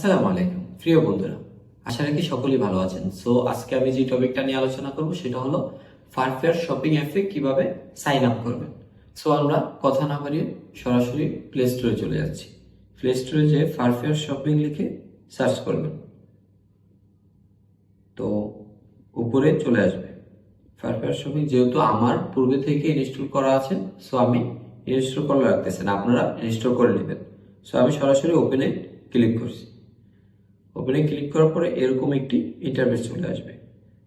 আসসালামু আলাইকুম। প্রিয় বন্ধুরা, আশা রাখি সকলেই ভালো আছেন। সো আজকে আমি যে টপিকটা নিয়ে আলোচনা করব, সেটা হলো ফারফেয়ার শপিং অ্যাপে কীভাবে সাইন আপ করবেন। সো আমরা কথা না বাড়িয়ে সরাসরি প্লে স্টোরে চলে যাচ্ছি। প্লে স্টোরে যে ফারফেয়ার শপিং লিখে সার্চ করবেন। তো, উপরে চলে আসবে। ফারফেয়ার শপিং যেহেতু আমার পূর্বে থেকে ইনস্টল করা আছে সো আমি ইনস্টল করে রাখতেছেন আপনারা ইনস্টল করে নেবেন। সো আমি সরাসরি ওপেনে ক্লিক করছি। ওপেনে ক্লিক করার পরে এরকম একটি ইন্টারফেস চলে আসবে।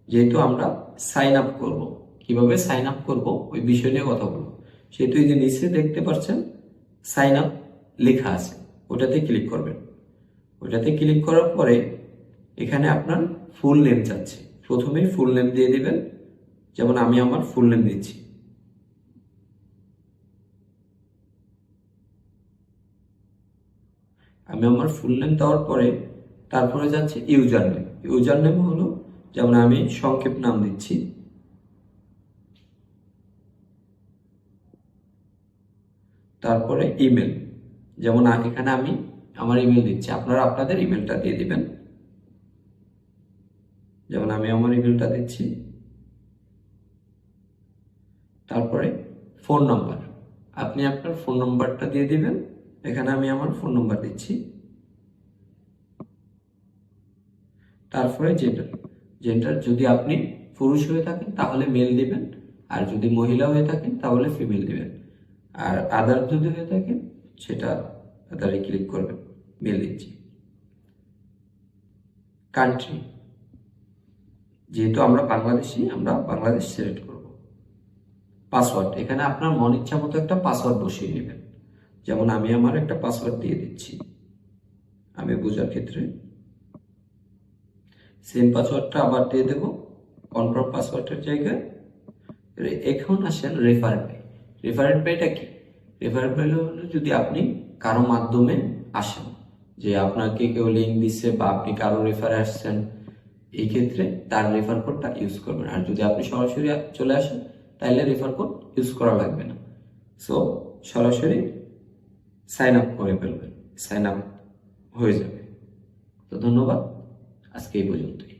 যেহেতু আমরা সাইন আপ করব, কীভাবে সাইন আপ করব ওই বিষয় নিয়ে কথা বলব। সেহেতু এই যে নিচে দেখতে পাচ্ছেন সাইন আপ লেখা আছে, ওটাতে ক্লিক করবেন। ওটাতে ক্লিক করার পরে এখানে আপনার ফুল নেম চাচ্ছে প্রথমেই ফুল নেম দিয়ে দিবেন, যেমন আমি আমার ফুল নেম দিচ্ছি। আমি আমার ফুল নেম দেওয়ার পরে তারপরে যাচ্ছে ইউজার নেম ইউজার নেম হলো, যেমন আমি সংক্ষেপ নাম দিচ্ছি। তারপরে ইমেল যেমন এখানে আমি আমার ইমেল দিচ্ছি। আপনারা আপনাদের ইমেলটা দিয়ে দিবেন। যেমন আমি আমার ইমেলটা দিচ্ছি। তারপরে ফোন নাম্বার আপনি আপনার ফোন নাম্বারটা দিয়ে দিবেন। এখানে আমি আমার ফোন নাম্বার দিচ্ছি। তারপরে জেন্ডার জেন্ডার যদি আপনি পুরুষ হয়ে থাকেন, তাহলে মেল দিবেন। আর যদি মহিলা হয়ে থাকেন, তাহলে ফিমেল দিবেন। আর আদার যদি হয়ে থাকেন, সেটা আদারে ক্লিক করবেন। মেল দিচ্ছি। কান্ট্রি যেহেতু আমরা বাংলাদেশি, আমরা বাংলাদেশ সিলেক্ট করব। পাসওয়ার্ড এখানে আপনার মন ইচ্ছা মতো একটা পাসওয়ার্ড বসিয়ে নেবেন। যেমন আমি আমার একটা পাসওয়ার্ড দিয়ে দিচ্ছি। আমি বোঝার ক্ষেত্রে সেম পাসওয়ার্ডটা আবার দিয়ে দেব কনফার্ম পাসওয়ার্ডের জায়গায়। এখন আসেন রেফারেন্ট পে রেফারেন্ট পেটা কি? রেফারেন্ট পে হলো যদি আপনি কারও মাধ্যমে আসেন, যে আপনাকে কেউ লিঙ্ক দিচ্ছে বা আপনি কারও রেফারে আসছেন, এই ক্ষেত্রে তার রেফার কোডটা ইউজ করবেন। আর যদি আপনি সরাসরি চলে আসেন, তাহলে রেফার কোড ইউজ করা লাগবে না। সো সরাসরি সাইন আপ করে ফেলবেন। সাইন আপ হয়ে যাবে। তো ধন্যবাদ। আজকে এই পর্যন্তই।